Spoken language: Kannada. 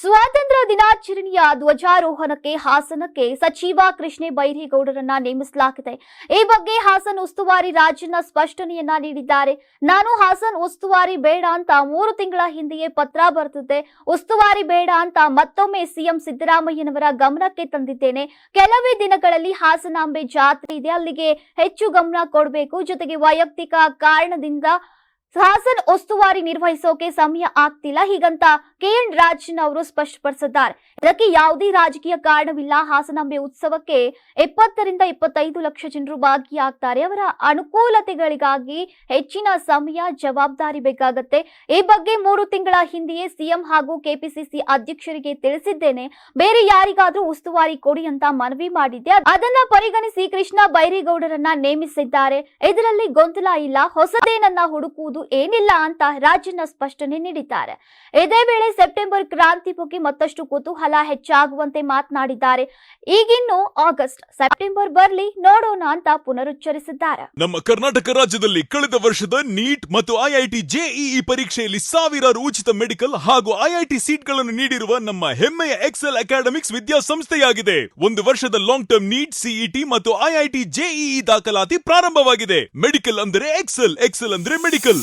ಸ್ವಾತಂತ್ರ್ಯ ದಿನಾಚರಣೆಯ ಧ್ವಜಾರೋಹಣಕ್ಕೆ ಹಾಸನಕ್ಕೆ ಸಚಿವ ಕೃಷ್ಣೆ ಬೈರೇಗೌಡರನ್ನ ನೇಮಿಸಲಾಗಿದೆ. ಈ ಬಗ್ಗೆ ಹಾಸನ್ ಉಸ್ತುವಾರಿ ರಾಜಣ್ಣ ಸ್ಪಷ್ಟನೆಯನ್ನ ನೀಡಿದ್ದಾರೆ. ನಾನು ಹಾಸನ್ ಉಸ್ತುವಾರಿ ಬೇಡ ಅಂತ ಮೂರು ತಿಂಗಳ ಹಿಂದೆಯೇ ಪತ್ರ ಬರೆದಿದ್ದೆ. ಉಸ್ತುವಾರಿ ಬೇಡ ಅಂತ ಮತ್ತೊಮ್ಮೆ ಸಿಎಂ ಸಿದ್ದರಾಮಯ್ಯನವರ ಗಮನಕ್ಕೆ ತಂದಿದ್ದೇನೆ. ಕೆಲವೇ ದಿನಗಳಲ್ಲಿ ಹಾಸನಾಂಬೆ ಜಾತ್ರೆ ಇದೆ. ಅಲ್ಲಿಗೆ ಹೆಚ್ಚು ಗಮನ ಕೊಡಬೇಕು. ಜೊತೆಗೆ ವೈಯಕ್ತಿಕ ಕಾರಣದಿಂದ ಹಾಸನ್ ಉಸ್ತುವಾರಿ ನಿರ್ವಹಿಸೋಕೆ ಸಮಯ ಆಗ್ತಿಲ್ಲ. ಹೀಗಂತ ಕೆಎನ್ ರಾಜನ್ ಅವರು ಸ್ಪಷ್ಟಪಡಿಸಿದ್ದಾರೆ. ಇದಕ್ಕೆ ಯಾವುದೇ ರಾಜಕೀಯ ಕಾರಣವಿಲ್ಲ. ಹಾಸನಾಂಬೆ ಉತ್ಸವಕ್ಕೆ ಇಪ್ಪತ್ತರಿಂದ ಇಪ್ಪತ್ತೈದು ಲಕ್ಷ ಜನರು ಭಾಗಿಯಾಗ್ತಾರೆ. ಅವರ ಅನುಕೂಲತೆಗಳಿಗಾಗಿ ಹೆಚ್ಚಿನ ಸಮಯ, ಜವಾಬ್ದಾರಿ ಬೇಕಾಗತ್ತೆ. ಈ ಬಗ್ಗೆ ಮೂರು ತಿಂಗಳ ಹಿಂದೆಯೇ ಸಿಎಂ ಹಾಗೂ ಕೆಪಿಸಿಸಿ ಅಧ್ಯಕ್ಷರಿಗೆ ತಿಳಿಸಿದ್ದೇನೆ. ಬೇರೆ ಯಾರಿಗಾದ್ರೂ ಉಸ್ತುವಾರಿ ಕೊಡಿ ಅಂತ ಮನವಿ ಮಾಡಿದ್ದೆ. ಅದನ್ನ ಪರಿಗಣಿಸಿ ಕೃಷ್ಣ ಬೈರೇಗೌಡರನ್ನ ನೇಮಿಸಿದ್ದಾರೆ. ಇದರಲ್ಲಿ ಗೊಂದಲ ಇಲ್ಲ. ಹೊಸದೇನನ್ನ ಹುಡುಕುವುದು ಏನಿಲ್ಲ ಅಂತ ರಾಜಣ್ಣ ಸ್ಪಷ್ಟನೆ ನೀಡಿದ್ದಾರೆ. ಇದೇ ವೇಳೆ ಸೆಪ್ಟೆಂಬರ್ ಕ್ರಾಂತಿ ಬಗ್ಗೆ ಮತ್ತಷ್ಟು ಕುತೂಹಲ ಹೆಚ್ಚಾಗುವಂತೆ ಮಾತನಾಡಿದ್ದಾರೆ. ಈಗಿನ್ನು ಆಗಸ್ಟ್, ಸೆಪ್ಟೆಂಬರ್ ಬರಲಿ ನೋಡೋಣ ಅಂತ ಪುನರುಚ್ಚರಿಸಿದ್ದಾರೆ. ನಮ್ಮ ಕರ್ನಾಟಕ ರಾಜ್ಯದಲ್ಲಿ ಕಳೆದ ವರ್ಷದ ನೀಟ್ ಮತ್ತು ಐಐಟಿ ಜೆಇಇ ಪರೀಕ್ಷೆಯಲ್ಲಿ ಸಾವಿರಾರು ಉಚಿತ ಮೆಡಿಕಲ್ ಹಾಗೂ ಐಐಟಿ ಸೀಟ್ಗಳನ್ನು ನೀಡಿರುವ ನಮ್ಮ ಹೆಮ್ಮೆಯ ಎಕ್ಸೆಲ್ ಅಕಾಡೆಮಿಕ್ಸ್ ವಿದ್ಯಾಸಂಸ್ಥೆಯಾಗಿದೆ. ಒಂದು ವರ್ಷದ ಲಾಂಗ್ ಟರ್ಮ್ ನೀಟ್, ಸಿಇಟಿ ಮತ್ತು ಐಐಟಿ ಜೆಇಇ ದಾಖಲಾತಿ ಪ್ರಾರಂಭವಾಗಿದೆ. ಮೆಡಿಕಲ್ ಅಂದರೆ ಎಕ್ಸೆಲ್ ಎಕ್ಸೆಲ್ ಅಂದ್ರೆ ಮೆಡಿಕಲ್.